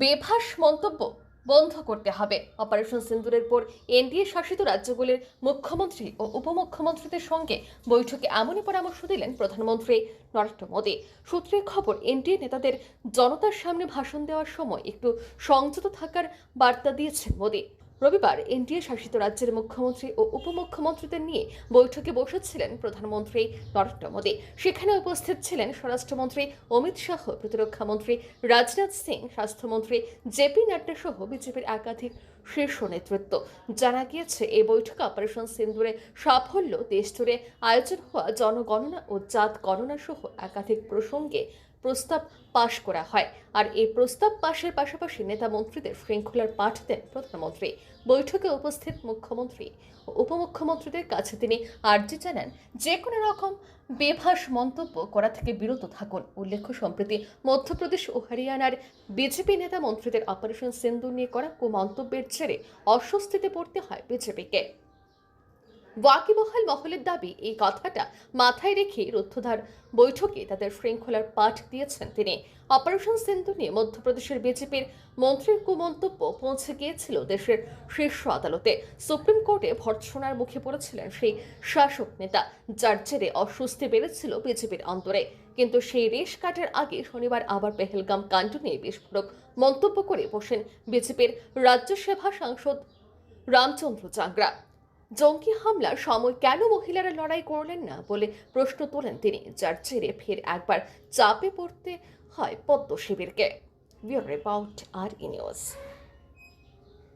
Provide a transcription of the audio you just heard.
বেভাস মন্তব্য বন্ধ করতে হবে। অপারেশন সিন্দুরের পর এনডিএ শাসিত রাজ্যগুলির মুখ্যমন্ত্রী ও উপমুখ্যমন্ত্রীদের সঙ্গে বৈঠকে এমনই পরামর্শ দিলেন প্রধানমন্ত্রী নরেন্দ্র মোদী। সূত্রের খবর, এনডিএ নেতাদের জনতার সামনে ভাষণ দেওয়ার সময় একটু সংযত থাকার বার্তা দিয়েছেন মোদী। রবিবার এনডিএ শাসিত রাজ্যের মুখ্যমন্ত্রী ও উপমুখ্যমন্ত্রীদের নিয়ে বৈঠকে বসেছিলেন প্রধানমন্ত্রী নরেন্দ্র মোদী। সেখানে উপস্থিত ছিলেন স্বরাষ্ট্রমন্ত্রী অমিত শাহ প্রতিরক্ষামন্ত্রী রাজনাথ সিং, স্বাস্থ্যমন্ত্রী জেপি নাড্ডা সহ বিজেপির একাধিক শীর্ষ নেতৃত্ব। জানা গিয়েছে, এই বৈঠকে অপারেশন সিন্দুরে সাফল্য, দেশজুড়ে আয়োজন হওয়া জনগণনা ও জাত গণনা সহ একাধিক প্রসঙ্গে প্রস্তাব পাশ করা হয়। আর এই প্রস্তাব পাশের পাশাপাশি নেতা মন্ত্রীদের শৃঙ্খলার পাঠ দেন প্রধানমন্ত্রী। বৈঠকে উপস্থিত মুখ্যমন্ত্রী ও উপমুখ্যমন্ত্রীদের কাছে তিনি আর্জি জানান, যে কোনো রকম বেভাস মন্তব্য করা থেকে বিরত থাকুন। উল্লেখ্য, সম্প্রতি মধ্যপ্রদেশ ও হরিয়ানার বিজেপি নেতা মন্ত্রীদের অপারেশন সিন্দুর নিয়ে করা কুমন্তব্যের জেরে অস্বস্তিতে পড়তে হয় বিজেপিকে। ওয়াকিবহাল মহলের দাবি, এই কথাটা মাথায় রেখে রুদ্ধদ্বার বৈঠকে তাদের শৃঙ্খলার পাঠ দিয়েছেন তিনি। অপারেশন সিন্ধু নিয়ে মধ্যপ্রদেশের বিজেপির মন্ত্রীর কুমন্তব্য পৌঁছে গিয়েছিল দেশের শীর্ষ আদালতে। সুপ্রিম কোর্টে ভর্ৎসনার মুখে পড়েছিলেন সেই শাসক নেতা, যার জেরে অস্বস্তি বেড়েছিল বিজেপির অন্তরে। কিন্তু সেই রেশ কাটার আগে শনিবার আবার পেহেলগাম কাণ্ড নিয়ে বিস্ফোরক মন্তব্য করে বসেন বিজেপির রাজ্যসভা সাংসদ রামচন্দ্র চাংরা। জঙ্গি হামলার সময় কেন মহিলারা লড়াই করলেন না বলে প্রশ্ন তোলেন তিনি। যার জেরে ফের একবার চাপে পড়তে হয় পদ্ম শিবিরকে রিপোর্ট আর ই নিউজ।